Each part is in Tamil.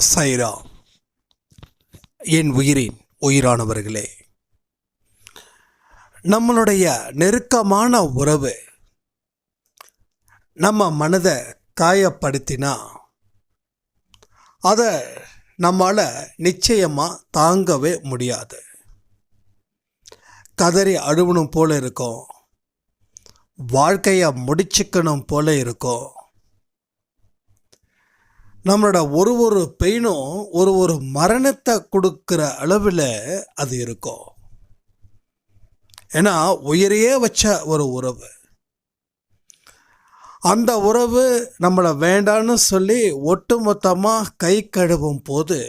சைரா என் உயிரின் உயிரானவர்களே நம்மளுடைய நெருக்கமான உறவு நம்ம மனதை காயப்படுத்தினா அதை நம்மால் நிச்சயமாக தாங்கவே முடியாது. கதறி அழுவணும் போல இருக்கும் வாழ்க்கையை முடிச்சுக்கணும் போல இருக்கும் நம்மளோட ஒரு ஒரு பெயினும் ஒரு ஒரு மரணத்தை கொடுக்குற அளவில் அது இருக்கும். ஏன்னா உயிரையே வச்ச ஒரு உறவு. அந்த உறவு நம்மளை வேண்டான்னு சொல்லி ஒட்டுமொத்தமாக கை கழுவும் போது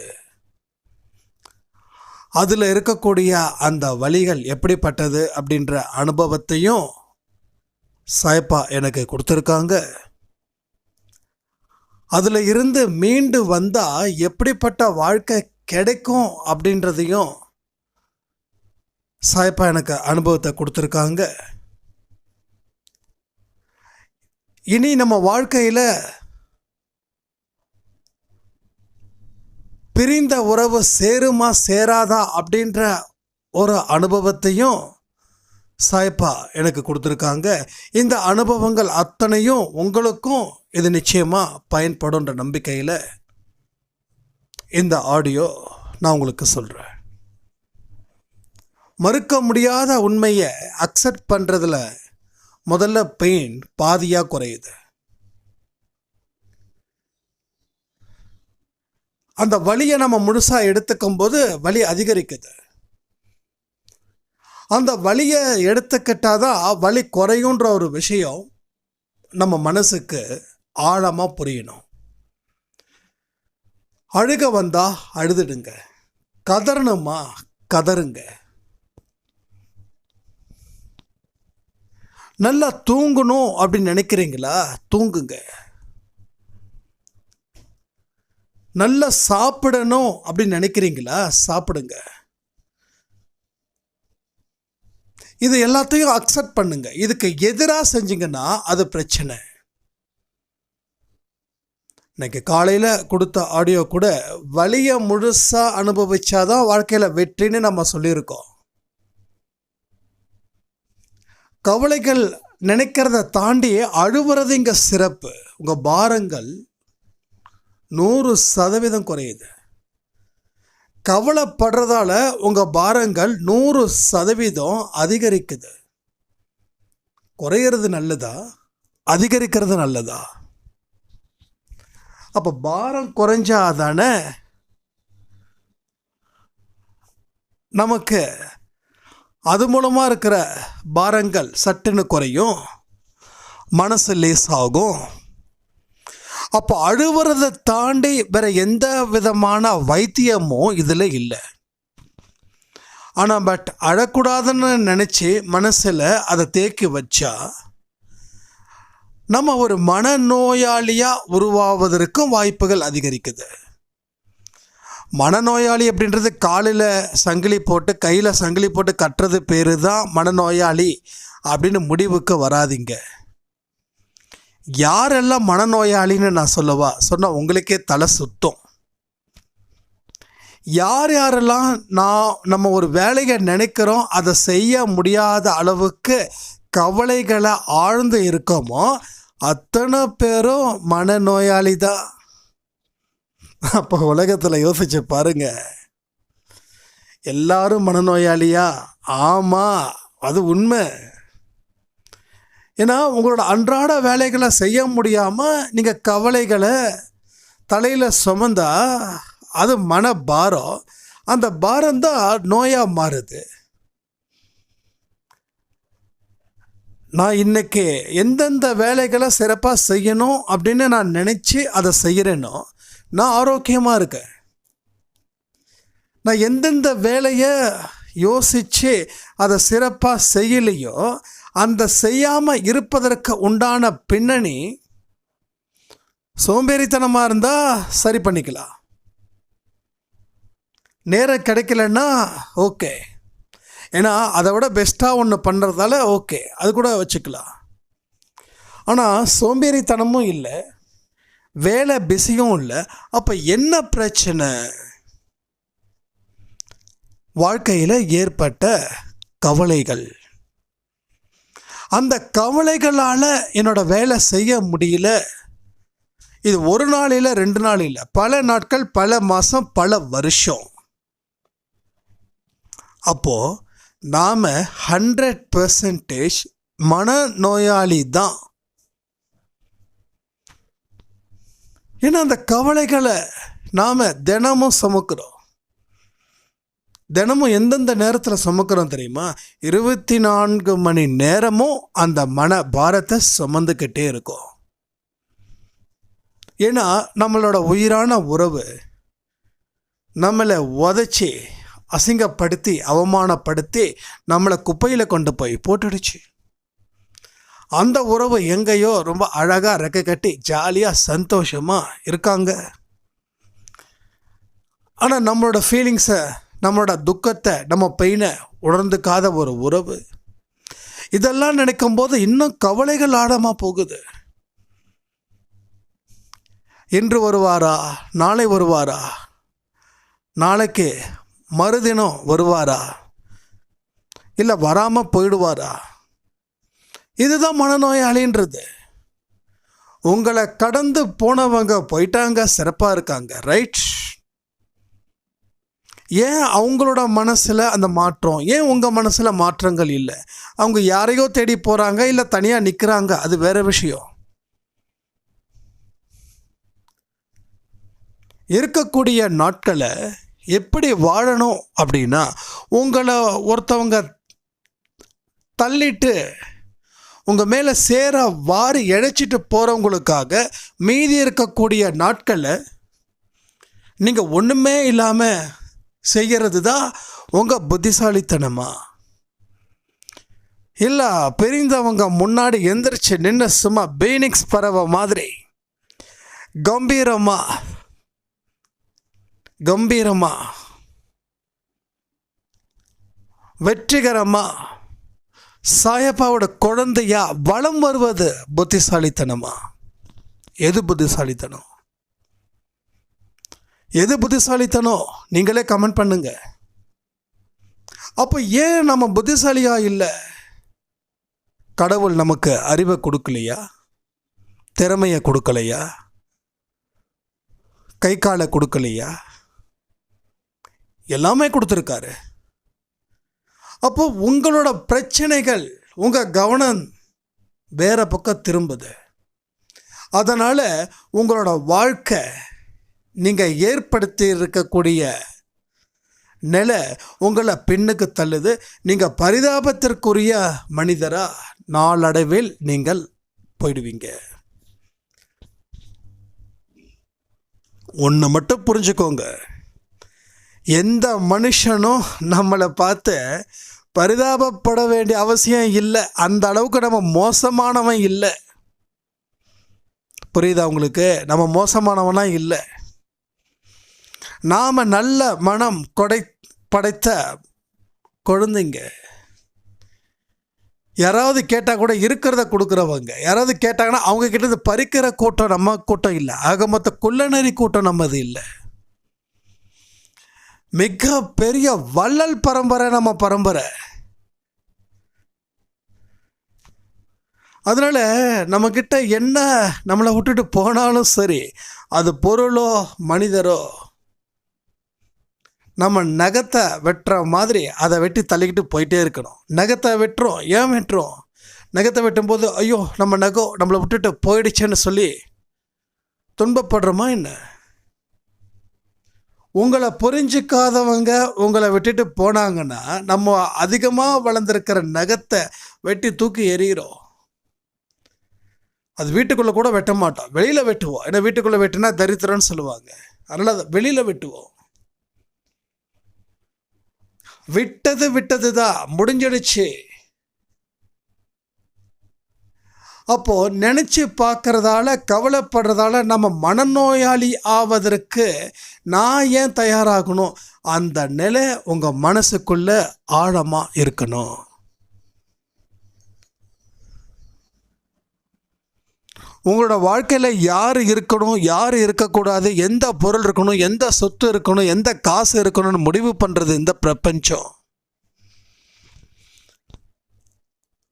அதில் இருக்கக்கூடிய அந்த வழிகள் எப்படிப்பட்டது அப்படின்ற அனுபவத்தையும் சாய்ப்பா எனக்கு கொடுத்துருக்காங்க. அதில் இருந்து மீண்டு வந்தால் எப்படிப்பட்ட வாழ்க்கை கிடைக்கும் அப்படின்றதையும் சாய்ப்பா எனக்கு அனுபவத்தை கொடுத்துருக்காங்க. இனி நம்ம வாழ்க்கையில் பிரிந்த உறவு சேருமா சேராதா அப்படின்ற ஒரு அனுபவத்தையும் சாய்ப்பா எனக்கு கொடுத்துருக்காங்க. இந்த அனுபவங்கள் அத்தனையும் உங்களுக்கும் இது நிச்சயமாக பயன்படுன்ற நம்பிக்கையில் இந்த ஆடியோ நான் உங்களுக்கு சொல்கிறேன் மறுக்க முடியாத உண்மையை அக்செப்ட் பண்ணுறதுல முதல்ல பெயின் பாதியாக குறையுது. அந்த வழியை நம்ம முழுசாக எடுத்துக்கும் போது வலி அதிகரிக்குது. அந்த வலியை எடுத்துக்கிட்டாதான் வலி குறையுன்ற ஒரு விஷயம் நம்ம மனசுக்கு ஆழமாக புரியணும். அழுக வந்தால் அழுதுடுங்க. கதறணுமா கதறுங்க. நல்லா தூங்கணும் அப்படின்னு நினைக்கிறீங்களா? தூங்குங்க. நல்லா சாப்பிடணும் அப்படின்னு நினைக்கிறீங்களா? சாப்பிடுங்க. இது எல்லாத்தையும் அக்செப்ட் பண்ணுங்க. இதுக்கு எதிராக செஞ்சீங்கன்னா அது பிரச்சனை. இன்னைக்கு காலையில் கொடுத்த ஆடியோ கூட வலியை முழுசாக அனுபவிச்சாதான் வாழ்க்கையில் வெற்றின்னு நம்ம சொல்லியிருக்கோம். கவலைகள் நினைக்கிறத தாண்டி அழுவுறது இங்கே சிறப்பு. உங்கள் பாரங்கள் நூறு சதவீதம் குறையுது. கவலைப்படுறதால உங்கள் பாரங்கள் நூறு சதவீதம் அதிகரிக்குது. குறையிறது நல்லதா? அதிகரிக்கிறது நல்லதா? அப்போ பாரம் குறைஞ்சாதானே நமக்கு அது மூலமாக இருக்கிற பாரங்கள் சட்டுன்னு குறையும் மனசு ஆகும் அப்போ அழுவுறதை தாண்டி வேற எந்த விதமான வைத்தியமும் இதில் இல்லை. ஆனால் பட் அழக்கூடாதுன்னு நினச்சி மனசில் அதை தேக்கி வச்சா நம்ம ஒரு மனநோயாளியாக உருவாவதற்கும் வாய்ப்புகள் அதிகரிக்குது. மனநோயாளி அப்படின்றது காலில் சங்கிலி போட்டு கையில் சங்கிலி போட்டு கட்டுறது பேர் தான் மனநோயாளி அப்படின்னு முடிவுக்கு வராதிங்க. யாரெல்லாம் மனநோயாளின்னு நான் சொல்லவா? சொன்னால் உங்களுக்கே தலை சுத்தம். யார் யாரெல்லாம் நான் நம்ம ஒரு வேலையை நினைக்கிறோம் அதை செய்ய முடியாத அளவுக்கு கவலைகளை ஆழ்ந்து இருக்கோமோ அத்தனை பேரும் மனநோயாளி தான். அப்போ உலகத்தில் யோசிச்சு பாருங்க. எல்லாரும் மனநோயாளியா? ஆமாம் அது உண்மை. ஏன்னா உங்களோட அன்றாட வேலைகளை செய்ய முடியாமல் நீங்கள் கவலைகளை தலையில் சுமந்தா அது மன பாரம். அந்த பாரம் தான் நோயாக மாறுது. நான் இன்னைக்கு எந்தெந்த வேலைகளை சிறப்பாக செய்யணும் அப்படின்னு நான் நினச்சி அதை செய்கிறேனோ நான் ஆரோக்கியமாக இருக்கேன். நான் எந்தெந்த வேலையை யோசித்து அதை சிறப்பாக செய்யலையோ அந்த செய்யாமல் இருப்பதற்கு உண்டான பின்னணி சோம்பேறித்தனமாக இருந்தால் சரி பண்ணிக்கலாம். நேரம் கிடைக்கலன்னா ஓகே. ஏன்னா அதை விட பெஸ்ட்டாக ஒன்று பண்ணுறதால ஓகே. அது கூட வச்சுக்கலாம். ஆனால் சோம்பேறித்தனமும் இல்லை. வேலை பிஸியும் இல்லை. அப்போ என்ன பிரச்சனை? வாழ்க்கையில் ஏற்பட்ட கவலைகள். அந்த கவலைகளால் என்னோட வேலை செய்ய முடியல. இது ஒரு நாள் இல்லை ரெண்டு நாள் இல்லை. பல நாட்கள் பல மாதம் பல வருஷம். அப்போது நாம் ஹண்ட்ரட் பர்சன்டேஜ் மனநோயாளி தான். ஏன்னா அந்த கவலைகளை நாம் தினமும் சுமக்கிறோம். தினமும் எந்தெந்த நேரத்தில் சுமக்கிறோம் தெரியுமா? இருபத்தி நான்கு மணி நேரமும் அந்த மன பாரத்தை சுமந்துக்கிட்டே இருக்கும். ஏன்னா நம்மளோட உயிரான உறவு நம்மளை உதச்சி அசிங்கப்படுத்தி அவமானப்படுத்தி நம்மளை குப்பையில் கொண்டு போய் போட்டுடுச்சு. அந்த உறவு எங்கேயோ ரொம்ப அழகாக ரெக்க கட்டி ஜாலியாக சந்தோஷமாக இருக்காங்க. ஆனால் நம்மளோட ஃபீலிங்ஸை நம்மளோட துக்கத்தை நம்ம பெயினை உணர்ந்துக்காத ஒரு உறவு. இதெல்லாம் நினைக்கும் போது இன்னும் கவலைகள் ஆழமாக போகுது. இன்று வருவாரா? நாளை வருவாரா? நாளைக்கு மறுதினம் வருவாரா? இல்லை வராமல் போயிடுவாரா? இதுதான் மனநோயாளின்றது. உங்களை கடந்து போனவங்க போயிட்டாங்க சிறப்பாக இருக்காங்க ரைட் ஏன் அவங்களோட மனசில் அந்த மாற்றம்? ஏன் உங்கள் மனசில் மாற்றங்கள் இல்லை? அவங்க யாரையோ தேடி போகிறாங்க இல்லை தனியாக நிற்கிறாங்க அது வேற விஷயம். இருக்கக்கூடிய நாட்களை எப்படி வாழணும் அப்படின்னா உங்களை ஒருத்தவங்க தள்ளிட்டு உங்கள் மேலே சேர வாரி இழைச்சிட்டு போகிறவங்களுக்காக மீதி இருக்கக்கூடிய நாட்களை நீங்கள் ஒன்றுமே இல்லாமல் செய்கிறது தான் உங்கள் புத்திசாலித்தனமா? இல்லை பிரிந்தவங்க முன்னாடி எந்திரிச்சு நின்று சும்மா பீனிக்ஸ் பறவை மாதிரி? கம்பீரமாக கம்பீரமா? வெற்றிகரமா? சாயப்பாவோட குழந்தையா வளம் வருவது புத்திசாலித்தனமா? எது புத்திசாலித்தனம்? எது புத்திசாலித்தனம் நீங்களே கமெண்ட் பண்ணுங்க. அப்போ ஏன் நம்ம புத்திசாலியா இல்லை? கடவுள் நமக்கு அறிவை கொடுக்கலையா? திறமையை கொடுக்கலையா? கை காலை கொடுக்கலையா? எல்லாமே கொடுத்துருக்காரு. அப்போ உங்களோட பிரச்சனைகள் உங்கள் கவனம் வேற பக்கம் திரும்புது. அதனால் உங்களோட வாழ்க்கை நீங்கள் ஏற்படுத்தி இருக்கக்கூடிய நிலை உங்களை பின்னுக்கு தள்ளுது. நீங்கள் பரிதாபத்திற்குரிய மனிதராக நாளடைவில் நீங்கள் போயிடுவீங்க. ஒன்று மட்டும் புரிஞ்சுக்கோங்க. எந்த மனுஷனும் நம்மளை பார்த்து பரிதாபப்பட வேண்டிய அவசியம் இல்லை. அந்த அளவுக்கு நம்ம மோசமானவன் இல்லை. புரியுதா உங்களுக்கு? நம்ம மோசமானவனா இல்லை. நாம் நல்ல மனம் கொடை படைத்த குழந்தைங்க. யாராவது கேட்டால் கூட இருக்கிறத கொடுக்குறவங்க. யாராவது கேட்டாங்கன்னா அவங்க கிட்ட பறிக்கிற கூட்டம் நம்ம கூட்டம் இல்லை. ஆக மொத்த குள்ளநெறி கூட்டம் நம்மது இல்லை. மிக பெரிய வள்ளல் பரம்பரை நம்ம பரம்பரை. அதனால் நம்மக்கிட்ட என்ன நம்மளை விட்டுட்டு போனாலும் சரி அது பொருளோ மனிதரோ நம்ம நகத்தை வெட்டுற மாதிரி அதை வெட்டி தள்ளிக்கிட்டு போயிட்டே இருக்கணும். நகத்தை வெட்டுறோம். ஏன் வெட்டுறோம்? நகத்தை வெட்டும்போது ஐயோ நம்ம நகம் நம்மளை விட்டுட்டு போயிடுச்சேன்னு சொல்லி துன்பப்படுறோமா என்ன? உங்களை புரிஞ்சிக்காதவங்க உங்களை விட்டுட்டு போனாங்கன்னா நம்ம அதிகமாக வளர்ந்துருக்கிற நகத்தை வெட்டி தூக்கி எறிகிறோம். அது வீட்டுக்குள்ளே கூட வெட்ட மாட்டோம். வெளியில் வெட்டுவோம். ஏன்னா வீட்டுக்குள்ளே வெட்டினா தரித்திரம்னு சொல்லுவாங்க. அதனால் அதை வெளியில் வெட்டுவோம். விட்டது விட்டது தான் முடிஞ்சிடுச்சு. அப்போது நினச்சி பார்க்குறதால கவலைப்படுறதால நம்ம மனநோயாளி ஆவதற்கு நான் ஏன் தயாராகணும்? அந்த நிலை உங்கள் மனசுக்குள்ளே ஆழமாக இருக்கணும். உங்களோட வாழ்க்கையில் யார் இருக்கணும் யார் இருக்கக்கூடாது எந்த பொருள் இருக்கணும் எந்த சொத்து இருக்கணும் எந்த காசு இருக்கணும்னு முடிவு பண்ணுறது இந்த பிரபஞ்சம்.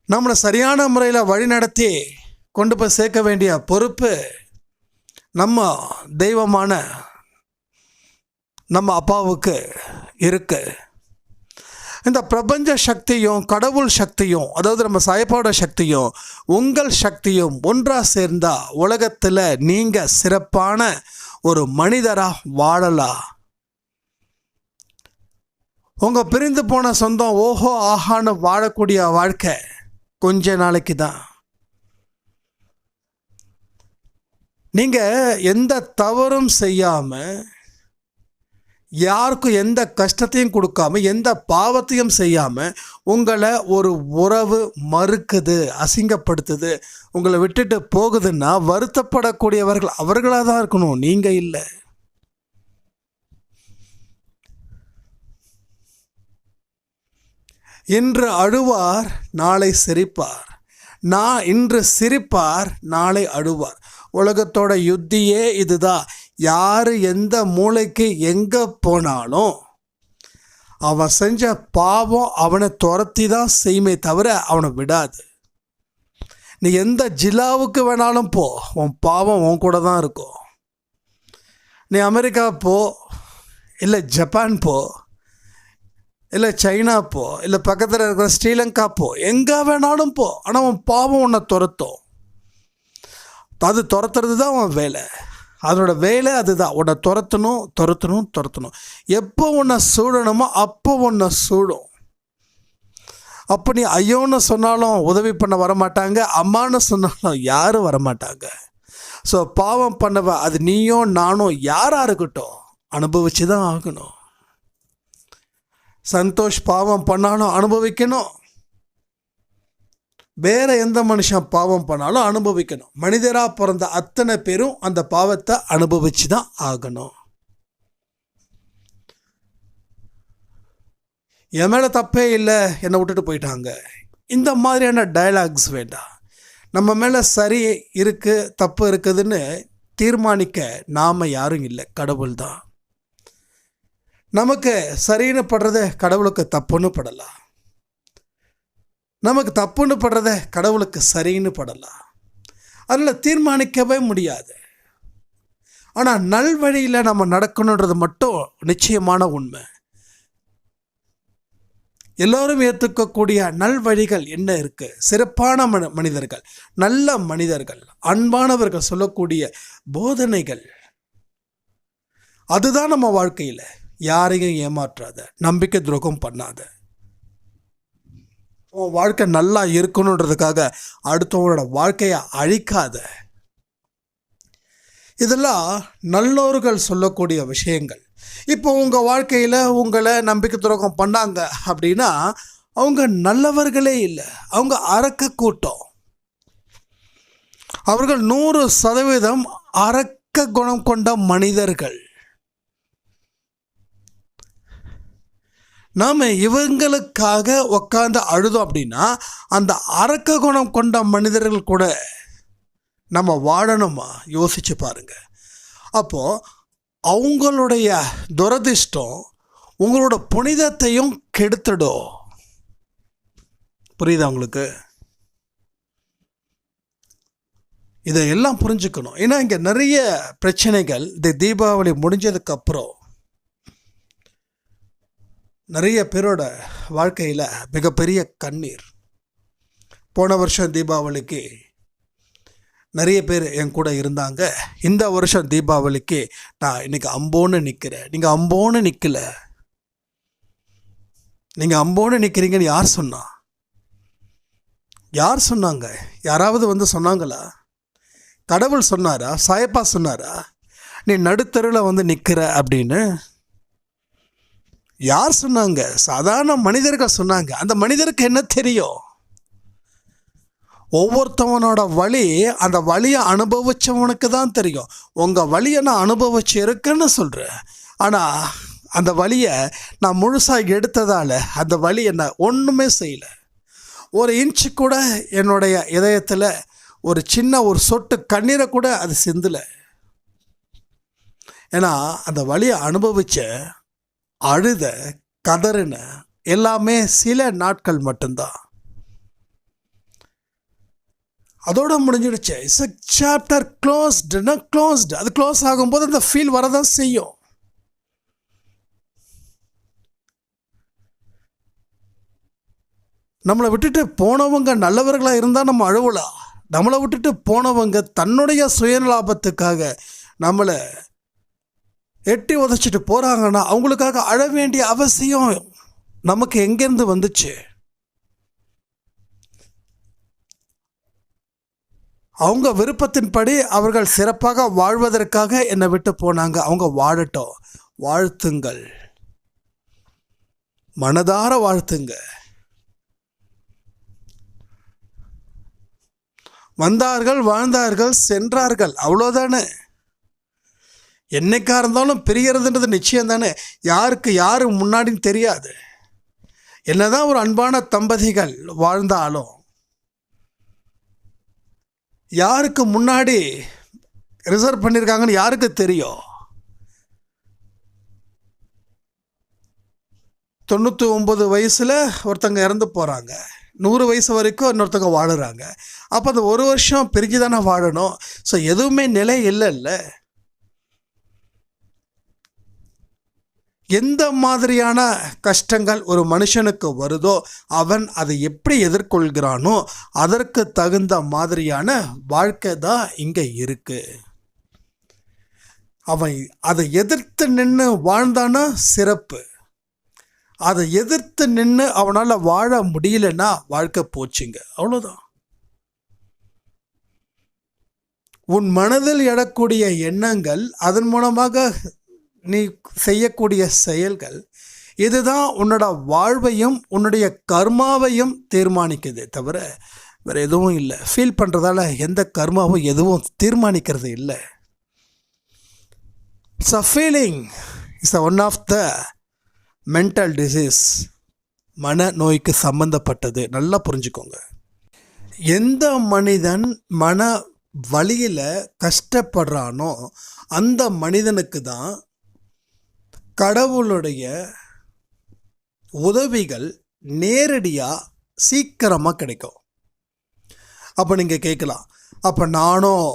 நம்மளை சரியான முறையில் வழிநடத்தி கொண்டு போய் சேர்க்க வேண்டிய பொறுப்பு நம்ம தெய்வமான நம்ம அப்பாவுக்கு இருக்குது இந்த பிரபஞ்ச சக்தியும் கடவுள் சக்தியும் அதாவது நம்ம சாயப்பாட சக்தியும் உங்கள் சக்தியும் ஒன்றாக சேர்ந்தால் உலகத்தில் நீங்கள் சிறப்பான ஒரு மனிதராக வாழலாம் உங்கள் பிரிந்து போன சொந்தம் ஓஹோ ஆஹான்னு வாழக்கூடிய வாழ்க்கை கொஞ்ச நாளைக்கு தான். நீங்கள் எந்த தவறும் செய்யாமல் யாருக்கும் எந்த கஷ்டத்தையும் கொடுக்காம எந்த பாவத்தையும் செய்யாமல் உங்களை ஒரு உறவு மறுக்குது அசிங்கப்படுத்துது. உங்களை விட்டுட்டு போகுதுன்னா வருத்தப்படக்கூடியவர்கள் அவர்களாக தான் இருக்கணும். நீங்கள் இல்லை. இன்று அழுவார் நாளை சிரிப்பார். நான் இன்று சிரிப்பார் நாளை அழுவார். உலகத்தோட யுத்தியே இதுதான். யார் எந்த மூளைக்கு எங்கே போனாலும் அவன் செஞ்ச பாவம் அவனை துரத்தி தான் செய்யுமே தவிர அவனை விடாது. நீ எந்த ஜில்லாவுக்கு வேணாலும் போ. உன் பாவம் உன் கூட தான் இருக்கும். நீ அமெரிக்கா போ. இல்லை ஜப்பான் போ. இல்லை சைனா போ. இல்லை பக்கத்தில் இருக்கிற ஸ்ரீலங்கா போ. எங்கே வேணாலும் போ. ஆனால் உன் பாவம் உன்னை துரத்தும். அது துரத்துறது தான் உன் வேலை. அதனோட வேலை அதுதான். உன்னை துரத்தணும் துரத்தணும் துரத்தணும். எப்போ உன்னை சூழணுமோ அப்போ உன்னை சூடும். அப்போ நீ ஐயோன்னு சொன்னாலும் உதவி பண்ண வரமாட்டாங்க அம்மான்னு சொன்னாலும் யாரும் வரமாட்டாங்க. ஸோ பாவம் பண்ணவ அது நீயும் நானும் யாராக இருக்கட்டும் அனுபவிச்சு தான் ஆகணும். சந்தோஷ் பாவம் பண்ணாலும் அனுபவிக்கணும். வேற எந்த மனுஷன் பாவம் பண்ணாலும் அனுபவிக்கணும். மனிதராக பிறந்த அத்தனை பேரும் அந்த பாவத்தை அனுபவிச்சு தான் ஆகணும். என் மேலே தப்பே இல்லை என்னை விட்டுட்டு போயிட்டாங்க. இந்த மாதிரியான டயலாக்ஸ் வேண்டாம். நம்ம மேலே சரி இருக்குது தப்பு இருக்குதுன்னு தீர்மானிக்க நாம் யாரும் இல்லை கடவுள் தான் நமக்கு சரின்னு படுறது கடவுளுக்கு தப்புன்னு படலாம். நமக்கு தப்புன்னு படுறத கடவுளுக்கு சரின்னு படலாம். அதில் தீர்மானிக்கவே முடியாது. ஆனால் நல்வழியில் நம்ம நடக்கணுன்றது மட்டும் நிச்சயமான உண்மை. எல்லோரும் ஏற்றுக்கக்கூடிய நல்வழிகள் என்ன இருக்குது சிறப்பான மன மனிதர்கள் நல்ல மனிதர்கள் அன்பானவர்கள் சொல்லக்கூடிய போதனைகள். அதுதான் நம்ம வாழ்க்கையில். யாரையும் ஏமாற்றாத நம்பிக்கை துரோகம் பண்ணாத. உன் வாழ்க்கை நல்லா இருக்கணுன்றதுக்காக அடுத்தவங்களோட வாழ்க்கையை அழிக்காத. இதெல்லாம் நல்லோர்கள் சொல்லக்கூடிய விஷயங்கள். இப்போ உங்கள் வாழ்க்கையில் உங்களை நம்பிக்கை துரோகம் பண்ணாங்க அப்படின்னா அவங்க நல்லவர்களே இல்லை. அவங்க அரக்க கூட்டம். அவர்கள் நூறு சதவீதம் அரக்க குணம் கொண்ட மனிதர்கள். நாம் இவங்களுக்காக உக்காந்து அழுதோம் அப்படின்னா அந்த அரக்க குணம் கொண்ட மனிதர்கள் கூட நம்ம வாழணுமா? யோசிச்சு பாருங்க. அப்போது அவங்களுடைய துரதிர்ஷ்டம் உங்களோட புனிதத்தையும் கெடுத்துடும் புரியுதா உங்களுக்கு? இதையெல்லாம் புரிஞ்சுக்கணும். ஏன்னா இங்கே நிறைய பிரச்சனைகள் இந்த தீபாவளி முடிஞ்சதுக்கப்புறம் நிறைய பேரோட வாழ்க்கையில் மிகப்பெரிய கண்ணீர். போன வருஷம் தீபாவளிக்கு நிறைய பேர் என் கூட இருந்தாங்க. இந்த வருஷம் தீபாவளிக்கு நான் இன்னைக்கு அம்போன்னு நிற்கிறேன் நீங்கள் அம்போன்னு நிற்கல நீங்கள் அம்போன்னு நிற்கிறீங்கன்னு யார் சொன்னா? யார் சொன்னாங்க? யாராவது வந்து சொன்னாங்களா? கடவுள் சொன்னாரா? சாயப்பா சொன்னாரா? நீ நடுத்தருவில் வந்து நிற்கிற அப்படின்னு யார் சொன்னாங்க? சாதாரண மனிதர்கள் சொன்னாங்க. அந்த மனிதருக்கு என்ன தெரியும்? ஒவ்வொருத்தவனோட வழி அந்த வழியை அனுபவிச்சவனுக்கு தான் தெரியும். உங்கள் வழியை நான் அனுபவிச்சு இருக்கேன்னு சொல்கிறேன் ஆனால் அந்த வழியை நான் முழுசாக எடுத்ததால் அந்த வழி என்ன ஒன்றுமே செய்யலை. ஒரு இன்ச்சு கூட என்னுடைய இதயத்தில் ஒரு சின்ன ஒரு சொட்டு கண்ணீரை கூட அது சிந்தலை. ஏன்னா அந்த வழியை அனுபவித்தேன் அழுத கதறின எல்லாமே சில நாட்கள் மட்டும்தான். அதோட முடிஞ்சிடுச்சு. இட்ஸ் அ சாப்டர் க்ளோஸ்டுனா க்ளோஸ்டு அது க்ளோஸ் ஆகும்போது அந்த ஃபீல் வரதான் செய்யும். நம்மளை விட்டுட்டு போனவங்க நல்லவர்களாக இருந்தால் நம்ம அழுவலாம். நம்மளை விட்டுட்டு போனவங்க தன்னுடைய சுயலாபத்துக்காக நம்மளை எட்டி உதச்சிட்டு போகிறாங்கன்னா அவங்களுக்காக அழ வேண்டிய அவசியம் நமக்கு எங்கேருந்து வந்துச்சு? அவங்க விருப்பத்தின்படி அவர்கள் சிறப்பாக வாழ்வதற்காக என்னை விட்டு போனாங்க. அவங்க வாழட்டும். வாழ்த்துங்கள். மனதார வாழ்த்துங்க. வந்தார்கள் வாழ்ந்தார்கள் சென்றார்கள். அவ்வளோதானே என்னைக்கா இருந்தாலும் பிரியறதுன்றது நிச்சயம் தானே யாருக்கு யார் முன்னாடின்னு தெரியாது. என்னதான் ஒரு அன்பான தம்பதிகள் வாழ்ந்தாலும் யாருக்கு முன்னாடி ரிசர்வ் பண்ணியிருக்காங்கன்னு யாருக்கு தெரியும்? தொண்ணூற்றி ஒம்பது வயசில் ஒருத்தங்க இறந்து போகிறாங்க நூறு வயசு வரைக்கும் இன்னொருத்தங்க வாழுறாங்க. அப்போ அந்த ஒரு வருஷம் பிரிஞ்சு தானே வாழணும். ஸோ எதுவுமே நிலை இல்லைல்ல. எந்த மாதிரியான கஷ்டங்கள் ஒரு மனுஷனுக்கு வருதோ அவன் அதை எப்படி எதிர்கொள்கிறானோ அதற்கு தகுந்த மாதிரியான வாழ்க்கை தான் இங்கே இருக்குது அவன் அதை எதிர்த்து நின்று வாழ்ந்தானா? சிறப்பு. அதை எதிர்த்து நின்று அவனால் வாழ முடியலன்னா வாழ்க்கை போச்சுங்க. அவ்வளோதான் உன் மனதில் எழக்கூடிய எண்ணங்கள் அதன் மூலமாக நீ செய்யக்கூடிய செயல்கள் இதுதான் உன்னோட வாழ்வையும் உன்னுடைய கர்மாவையும் தீர்மானிக்குது தவிர வேறு எதுவும் இல்லை. ஃபீல் பண்ணுறதால எந்த கர்மாவும் எதுவும் தீர்மானிக்கிறது இல்லை. It's a feeling it's a one of the mental disease மன நோய்க்கு சம்மந்தப்பட்டது நல்லா புரிஞ்சுக்கோங்க. எந்த மனிதன் மன வழியில் கஷ்டப்படுறானோ அந்த மனிதனுக்கு தான் கடவுளுடைய உதவிகள் நேரடியாக சீக்கிரமாக கிடைக்கும். அப்போ நீங்கள் கேட்கலாம் அப்போ நானும்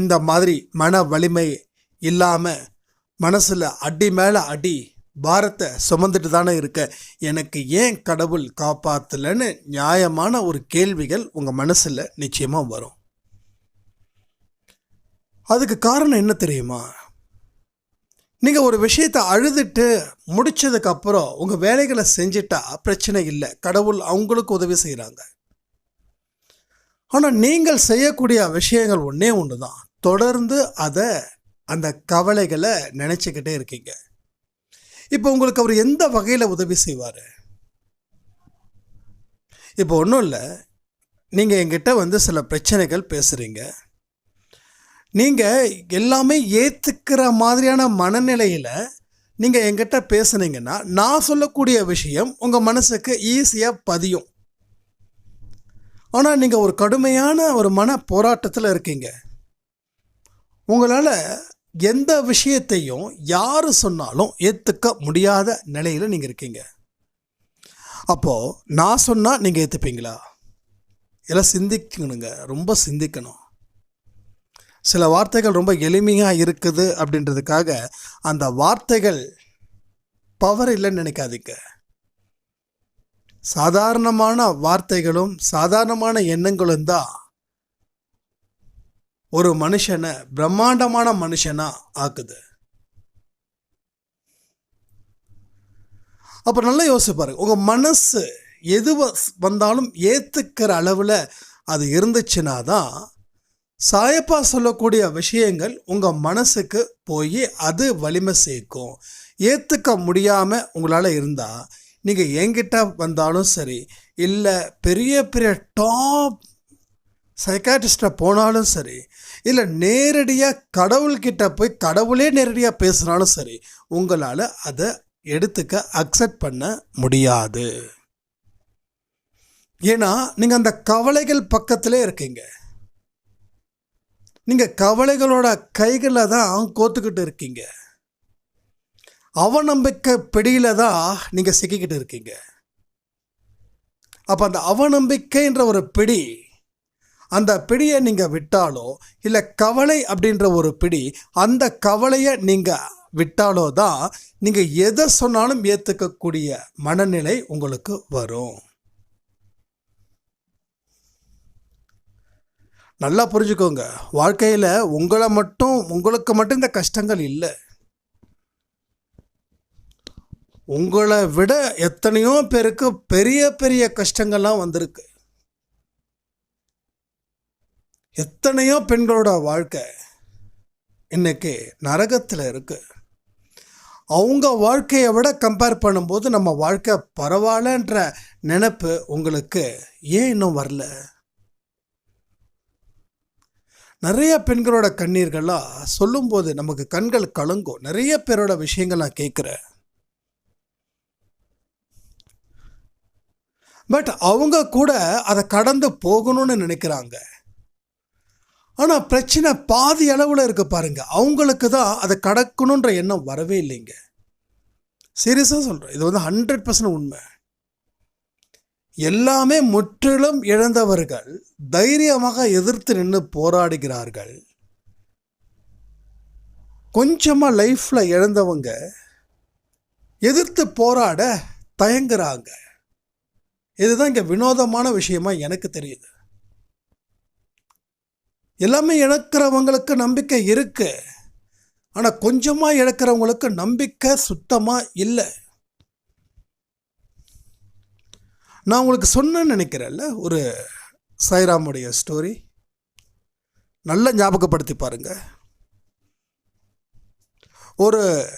இந்த மாதிரி மன வலிமை இல்லாமல் மனசில் அடி மேலே அடி பாரத்தை சுமந்துட்டு தானே இருக்க? எனக்கு ஏன் கடவுள் காப்பாற்றலைன்னு நியாயமான ஒரு கேள்விகள் உங்கள் மனசில் நிச்சயமாக வரும். அதுக்கு காரணம் என்ன தெரியுமா? நீங்கள் ஒரு விஷயத்தை அழுதுட்டு முடிச்சதுக்கப்புறம் உங்கள் வேலைகளை செஞ்சிட்டா பிரச்சனை இல்லை. கடவுள் அவங்களுக்கு உதவி செய்கிறாங்க ஆனால் நீங்கள் செய்யக்கூடிய விஷயங்கள் ஒன்றே ஒன்று தான் தொடர்ந்து அதை அந்த கவலைகளை நினச்சிக்கிட்டே இருக்கீங்க. இப்போ உங்களுக்கு அவர் எந்த வகையில் உதவி செய்வார்? இப்போ ஒன்றும் இல்லை. நீங்கள் என்கிட்ட வந்து சில பிரச்சனைகள் பேசுகிறீங்க நீங்கள் எல்லாமே ஏற்றுக்கிற மாதிரியான மனநிலையில் நீங்கள் என்கிட்ட பேசுனீங்கன்னா நான் சொல்லக்கூடிய விஷயம் உங்கள் மனசுக்கு ஈஸியாக பதியும். ஆனால் நீங்கள் ஒரு கடுமையான ஒரு மன போராட்டத்தில் இருக்கீங்க. உங்களால் எந்த விஷயத்தையும் யார் சொன்னாலும் ஏற்றுக்க முடியாத நிலையில் நீங்கள் இருக்கீங்க. அப்போது நான் சொன்னால் நீங்கள் ஏற்றுப்பீங்களா எல்லாம் சிந்திக்கணுங்க. ரொம்ப சிந்திக்கணும். சில வார்த்தைகள் ரொம்ப எளிமையாக இருக்குது அப்படின்றதுக்காக அந்த வார்த்தைகள் பவர் இல்லைன்னு நினைக்காதீங்க. சாதாரணமான வார்த்தைகளும் சாதாரணமான எண்ணங்களும் தான் ஒரு மனுஷனை பிரம்மாண்டமான மனுஷனாக ஆக்குது. அப்போ நல்லா யோசிச்சு பாருங்க. உங்கள் மனசு எது வந்தாலும் ஏற்றுக்கிற அளவில் அது இருந்துச்சுன்னா தான் சாயப்பா சொல்லக்கூடிய விஷயங்கள் உங்கள் மனசுக்கு போய் அது வலிமை சேர்க்கும். ஏற்றுக்க முடியாமல் உங்களால் இருந்தால் நீங்கள் என்கிட்ட வந்தாலும் சரி இல்லை பெரிய பெரிய டாப் சைக்காட்டிஸ்ட்டை போனாலும் சரி இல்லை நேரடியாக கடவுள்கிட்ட போய் கடவுளே நேரடியாக பேசுனாலும் சரி உங்களால் அதை எடுத்துக்க அக்செப்ட் பண்ண முடியாது. ஏன்னா நீங்கள் அந்த கவலைகள் பக்கத்திலே இருக்கீங்க. நீங்கள் கவலைகளோட கைகளில் தான் கோத்துக்கிட்டு இருக்கீங்க. அவநம்பிக்கை பிடியில் தான் நீங்கள் சிக்கிக்கிட்டு இருக்கீங்க. அப்போ அந்த அவநம்பிக்கைன்ற ஒரு பிடி அந்த பிடியை நீங்கள் விட்டாலோ இல்லை கவலை அப்படின்ற ஒரு பிடி அந்த கவலையை நீங்கள் விட்டாலோ தான் நீங்கள் எதை சொன்னாலும் ஏற்றுக்கக்கூடிய மனநிலை உங்களுக்கு வரும். நல்லா புரிஞ்சுக்கோங்க. வாழ்க்கையில் உங்களை மட்டும் உங்களுக்கு மட்டும் இந்த கஷ்டங்கள் இல்லை. உங்களை விட எத்தனையோ பேருக்கு பெரிய பெரிய கஷ்டங்கள்லாம் வந்திருக்கு. எத்தனையோ பெண்களோட வாழ்க்கை இன்றைக்கி நரகத்தில் இருக்குது அவங்க வாழ்க்கையை விட கம்பேர் பண்ணும்போது நம்ம வாழ்க்கை பரவாயில்லன்ற நினப்பு உங்களுக்கு ஏன் இன்னும் வரல? நிறைய பெண்களோட கண்ணீர்கள்லாம் சொல்லும்போது நமக்கு கண்கள் கலங்கும். நிறைய பேரோட விஷயங்கள் நான் கேட்குறேன். பட் அவங்க கூட அதை கடந்து போகணும்னு நினைக்கிறாங்க. ஆனால் பிரச்சனை பாதி அளவில் இருக்க பாருங்க. அவங்களுக்கு தான் அதை கடக்கணுன்ற எண்ணம் வரவே இல்லைங்க. சீரியஸாக சொல்கிறேன் இது வந்து ஹண்ட்ரட் பர்சன்ட் உண்மை. எல்லாமே முற்றிலும் இழந்தவர்கள் தைரியமாக எதிர்த்து நின்று போராடுகிறார்கள். கொஞ்சமாக லைஃப்பில் இழந்தவங்க எதிர்த்து போராட தயங்குறாங்க. இதுதான் இங்கே வினோதமான விஷயமா எனக்கு தெரியுது. எல்லாமே இழக்கிறவங்களுக்கு நம்பிக்கை இருக்கு. ஆனால் கொஞ்சமாக இழக்கிறவங்களுக்கு நம்பிக்கை சுத்தமாக இல்லை. நான் உங்களுக்கு சொன்னேன்னு நினைக்கிறேன்ல ஒரு சாய்ராமுடைய ஸ்டோரி நல்லா ஞாபகப்படுத்தி பாருங்க. ஒரு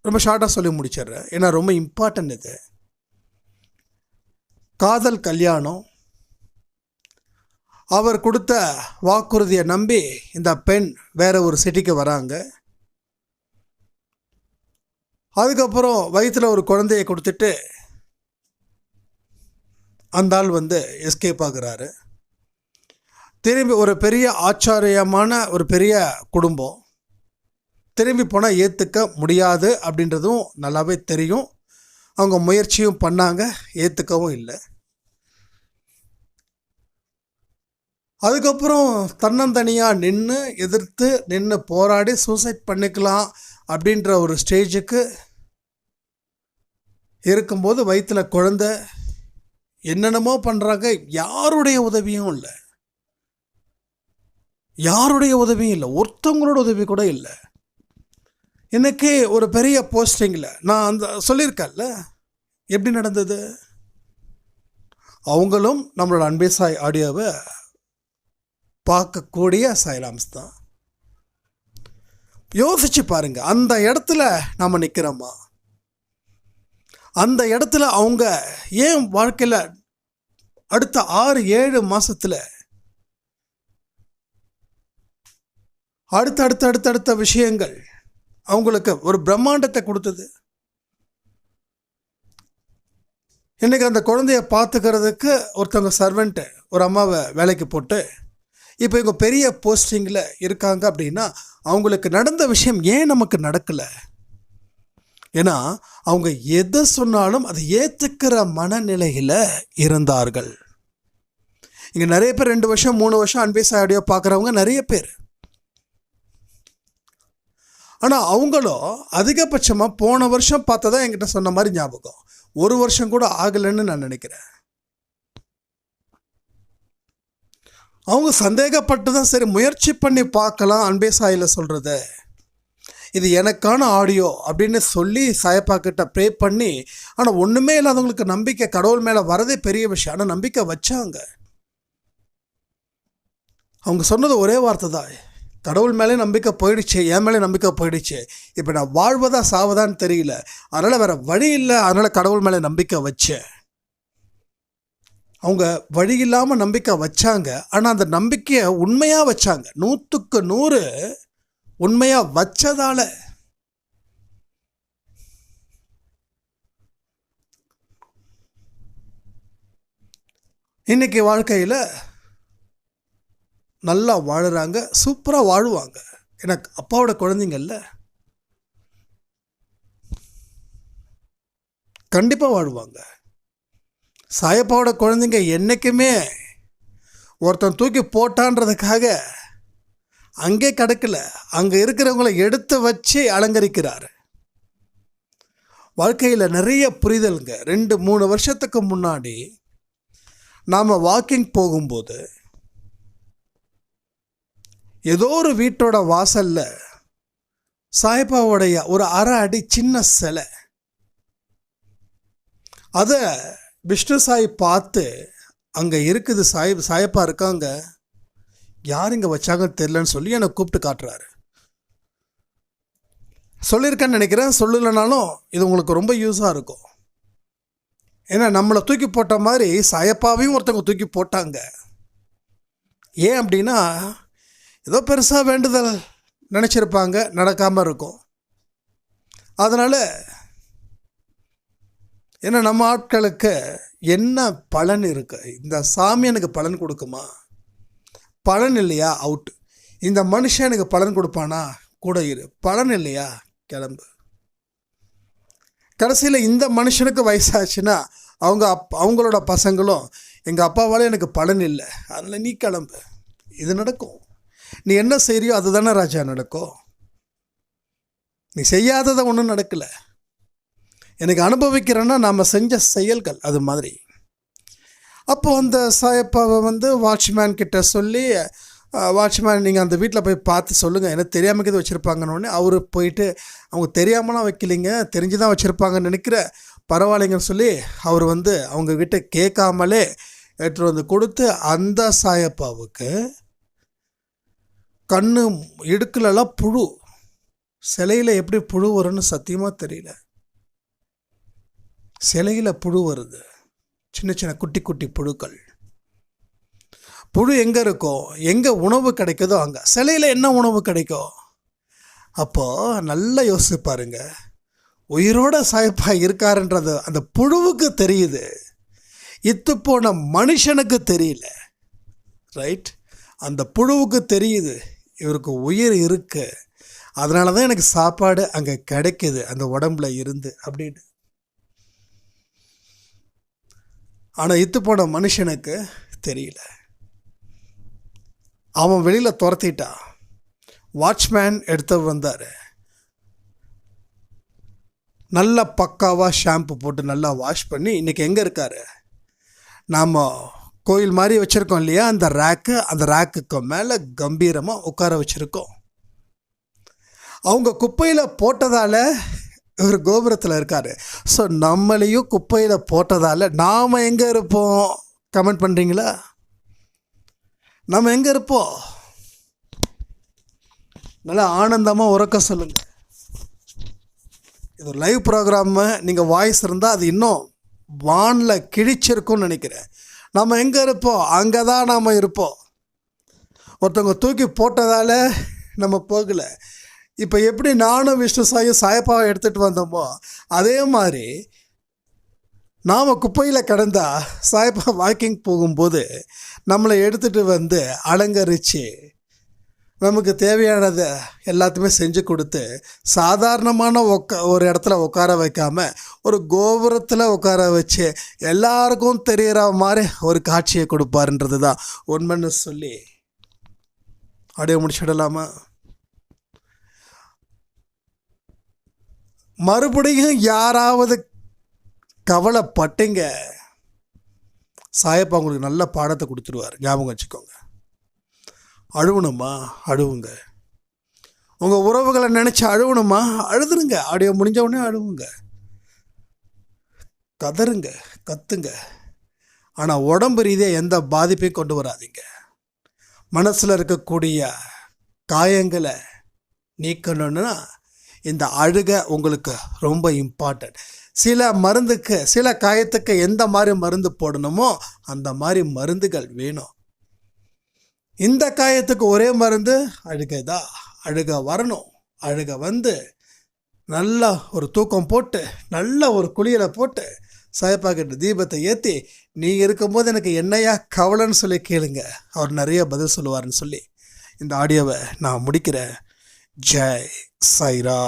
ரொம்ப ஷார்ட்டாக சொல்லி முடிச்சிடுறேன். ஏன்னா ரொம்ப இம்பார்ட்டன்ட் இது. காதல் கல்யாணம். அவர் கொடுத்த வாக்குறுதியை நம்பி இந்த பெண் வேற ஒரு சிட்டிக்கு வராங்க. அதுக்கப்புறம் வயிற்றில் ஒரு குழந்தையை கொடுத்துட்டு அந்த ஆள் வந்து எஸ்கேப் ஆகுறாரு. திரும்பி ஒரு பெரிய ஆச்சாரியமான ஒரு பெரிய குடும்பம். திரும்பி போனால் ஏற்றுக்க முடியாது அப்படின்றதும் நல்லாவே தெரியும். அவங்க முயற்சியும் பண்ணாங்க ஏற்றுக்கவும் இல்லை. அதுக்கப்புறம் தன்னந்தனியாக நின்று எதிர்த்து நின்று போராடி சூசைட் பண்ணிக்கலாம் அப்படின்ற ஒரு ஸ்டேஜுக்கு இருக்கும்போது வயிற்றில் குழந்த என்னென்னமோ பண்ணுறாங்க யாருடைய உதவியும் இல்லை. யாருடைய உதவியும் இல்லை. ஒருத்தவங்களோட உதவி கூட இல்லை. எனக்கு ஒரு பெரிய போஸ்டிங்கில் நான் அந்த சொல்லியிருக்கேன்ல எப்படி நடந்தது? அவங்களும் நம்மளோட அன்பே சாய் ஆடியோவை பார்க்கக்கூடிய சைலாம்ஸ் தான். யோசிச்சு பாருங்க அந்த இடத்துல நம்ம நிற்கிறோமா அந்த இடத்துல அவங்க ஏன் வாழ்க்கையில் அடுத்த ஆறு ஏழு மாதத்தில் அடுத்த அடுத்த அடுத்த அடுத்த விஷயங்கள் அவங்களுக்கு ஒரு பிரம்மாண்டத்தை கொடுத்தது. இன்றைக்கி அந்த குழந்தைய பார்த்துக்கிறதுக்கு ஒருத்தவங்க சர்வெண்ட்டு ஒரு அம்மாவை வேலைக்கு போட்டு இப்போ இவங்க பெரிய போஸ்டிங்கில் இருக்காங்க அப்படின்னா அவங்களுக்கு நடந்த விஷயம் ஏன் நமக்கு நடக்கலை? ஏன்னா அவங்க எதை சொன்னாலும் அதை ஏற்றுக்கிற மனநிலையில் இருந்தார்கள். இங்கே நிறைய பேர் ரெண்டு வருஷம் மூணு வருஷம் அன்பேஸ் ஆடியோ பார்க்குறவங்க நிறைய பேர். ஆனால் அவங்களும் அதிகபட்சமாக போன வருஷம் பார்த்ததான் என்கிட்ட சொன்ன மாதிரி ஞாபகம். ஒரு வருஷம் கூட ஆகலைன்னு நான் நினைக்கிறேன். அவங்க சந்தேகப்பட்டு தான் சரி முயற்சி பண்ணி பார்க்கலாம் அன்பே சாயில் சொல்கிறத இது எனக்கான ஆடியோ அப்படின்னு சொல்லி சாயப்பாக்கிட்ட ப்ரே பண்ணி ஆனால் ஒன்றுமே இல்லாதவங்களுக்கு நம்பிக்கை கடவுள் மேலே வரதே பெரிய விஷயம். ஆனால் நம்பிக்கை வச்சாங்க. அவங்க சொன்னது ஒரே வார்த்தை தான். கடவுள் மேலே நம்பிக்கை போயிடுச்சு என் மேலே நம்பிக்கை போயிடுச்சு. இப்போ நான் வாழ்வதா சாவதான்னு தெரியல. அதனால் வேறு வழி இல்லை அதனால் கடவுள் மேலே நம்பிக்கை வச்சேன் அவங்க வழி இல்லாமல் நம்பிக்கை வச்சாங்க. ஆனால் அந்த நம்பிக்கையை உண்மையாக வச்சாங்க. நூற்றுக்கு நூறு உண்மையாக வச்சதால். இன்னைக்கு வாழ்க்கையில் நல்லா வாழுறாங்க சூப்பராக வாழுவாங்க. எனக்கு அப்பாவோட குழந்தைங்கள்ல கண்டிப்பாக வாழ்வாங்க. சாயப்பாவோட குழந்தைங்க என்றைக்குமே ஒருத்தன் தூக்கி போட்டான்றதுக்காக அங்கே கிடக்கல. அங்கே இருக்கிறவங்கள எடுத்து வச்சு அலங்கரிக்கிறார். வாழ்க்கையில் நிறைய புரிதலுங்க. ரெண்டு மூணு வருஷத்துக்கு முன்னாடி நாம் வாக்கிங் போகும்போது ஏதோ ஒரு வீட்டோட வாசலில் சாய்பாவுடைய ஒரு அரை அடி சின்ன சிலை. அதை விஷ்ணு சாய் பார்த்து அங்கே இருக்குது சாய் சாயப்பா இருக்காங்க. யார் இங்கே வச்சாங்கன்னு தெரிலன்னு சொல்லி என்னை கூப்பிட்டு காட்டுறாரு. சொல்லியிருக்கேன்னு நினைக்கிறேன். சொல்லலைனாலும் இது உங்களுக்கு ரொம்ப யூஸாக இருக்கும். ஏன்னா நம்மளை தூக்கி போட்ட மாதிரி சாயப்பாவையும் ஒருத்தவங்க தூக்கி போட்டாங்க. ஏன் அப்படின்னா ஏதோ பெருசாக வேண்டுதல் நினச்சிருப்பாங்க. நடக்காமல் இருக்கும். அதனால் ஏன்னா நம்ம ஆட்களுக்கு என்ன பலன் இருக்குது இந்த சாமி எனக்கு பலன் கொடுக்குமா? பலன் இல்லையா? அவுட் இந்த மனுஷன் எனக்கு பலன் கொடுப்பானா? கூட இரு. பலன் இல்லையா? கிளம்பு. கடைசியில் இந்த மனுஷனுக்கு வயசாச்சுன்னா அவங்க அப் அவங்களோட பசங்களும் எங்கள் அப்பாவால் எனக்கு பலன் இல்லை. அதில் நீ கிளம்பு. இது நடக்கும். நீ என்ன செய்றியோ அதுதானே ராஜா நடக்கும் நீ செய்யாததை ஒன்றும் நடக்கலை. எனக்கு அனுபவிக்கிறேன்னா நாம் செஞ்ச செயல்கள் அது மாதிரி. அப்போ அந்த சாயப்பாவை வந்து வாட்ச்மேன் கிட்ட சொல்லி வாட்ச்மேன் நீங்கள் அந்த வீட்டில் போய் பார்த்து சொல்லுங்கள் எனக்கு தெரியாமல் இது வச்சுருப்பாங்கன்னு அவர் போயிட்டு அவங்க தெரியாமலாம் வைக்கலிங்க. தெரிஞ்சு தான் வச்சுருப்பாங்கன்னு நினைக்கிற பரவாயில்லைங்கன்னு சொல்லி அவர் வந்து அவங்க கிட்ட கேட்காமலே எடுத்துகிட்டு வந்து கொடுத்து அந்த சாயப்பாவுக்கு கண்ணு இடுக்குலலாம் புழு. சிலையில் எப்படி புழு வரும்னு சத்தியமாக தெரியல. சிலையில் புழு வருது. சின்ன சின்ன குட்டி குட்டி புழுக்கள். புழு எங்கே இருக்கோ எங்கே உணவு கிடைக்குதோ அங்கே. சிலையில் என்ன உணவு கிடைக்கும் அப்போது நல்லா யோசிச்சு பாருங்க. உயிரோட சாயப்பா இருக்காருன்றது அந்த புழுவுக்கு தெரியுது. இத்து போன மனுஷனுக்கு தெரியல. ரைட் அந்த புழுவுக்கு தெரியுது. இவருக்கு உயிர் இருக்கு. அதனால தான் எனக்கு சாப்பாடு அங்கே கிடைக்குது. அந்த உடம்புல இருந்து அப்படின்னு. ஆனால் இத்து போன மனுஷனுக்கு தெரியல. அவன் வெளியில் துரத்திட்டான் வாட்ச்மேன் எடுத்து வந்தார். நல்லா பக்காவாக ஷாம்பு போட்டு நல்லா வாஷ் பண்ணி இன்றைக்கி எங்கே இருக்கார்? நாம் கோயில் மாதிரி வச்சுருக்கோம் இல்லையா? அந்த ரேக்கு அந்த ரேக்குக்கு மேலே கம்பீரமாக உட்கார வச்சுருக்கோம். அவங்க குப்பையில் போட்டதால் இவர் கோபுரத்தில் இருக்கார். ஸோ நம்மளையும் குப்பையில் போட்டதால் நாம் எங்கே இருப்போம்? கமெண்ட் பண்ணுறீங்களா நம்ம எங்கே இருப்போம்? நல்லா ஆனந்தமாக உறக்க சொல்லுங்கள் இது லைவ் ப்ரோக்ராமு நீங்கள் வாய்ஸ் இருந்தால் அது இன்னும் வானில் கிழிச்சிருக்கும்னு நினைக்கிறேன். நம்ம எங்கே இருப்போம்? அங்கே தான் நாம் இருப்போம். ஒருத்தவங்க தூக்கி போட்டதால் நம்ம போகலை. இப்போ எப்படி நானும் விஷ்ணு சாயும் சாயப்பாவை எடுத்துகிட்டு வந்தோமோ அதே மாதிரி நாம் குப்பையில் கடந்தால் சாயப்பா வாக்கிங் போகும்போது நம்மளை எடுத்துகிட்டு வந்து அலங்கரித்து நமக்கு தேவையானதை எல்லாத்தையுமே செஞ்சு கொடுத்து சாதாரணமான உக்கா ஒரு இடத்துல உட்கார வைக்காம ஒரு கோபுரத்தில் உட்கார வச்சு எல்லாருக்கும் தெரிகிற மாதிரி ஒரு காட்சியை கொடுப்பாருன்றது தான் உண்மைன்னு சொல்லி அப்படியே முடிச்சிடலாமா? மறுபடியும் யாராவது கவலைப்பட்டீங்க? சாயப்பா உங்களுக்கு நல்ல பாடத்தை கொடுத்துருவார். ஞாபகம் வச்சுக்கோங்க. அழுவணுமா? அழுவுங்க. உங்கள் உறவுகளை நினச்சி அழுவணுமா? அழுதுருங்க. ஆடியோ முடிஞ்ச உடனே அழுவுங்க. கதருங்க. கத்துங்க. ஆனால் உடம்பு ரீதியாக எந்த பாதிப்பையும் கொண்டு வராதீங்க. மனசில் இருக்கக்கூடிய காயங்களை நீக்கணுன்னா இந்த அழுக உங்களுக்கு ரொம்ப இம்பார்ட்டன்ட் சில மருந்துக்கு சில காயத்துக்கு எந்த மாதிரி மருந்து போடணுமோ அந்த மாதிரி மருந்துகள் வேணும். இந்த காயத்துக்கு ஒரே மருந்து அழுகை தான். அழுக வரணும். அழுக வந்து நல்லா ஒரு தூக்கம் போட்டு நல்ல ஒரு குளியலை போட்டு சாயப்பா தீபத்தை ஏற்றி நீ இருக்கும்போது எனக்கு என்னையா கவலைன்னு சொல்லி கேளுங்க. அவர் நிறைய பதில் சொல்லுவார்னு சொல்லி இந்த ஆடியோவை நான் முடிக்கிறேன். ஜெய். சைரா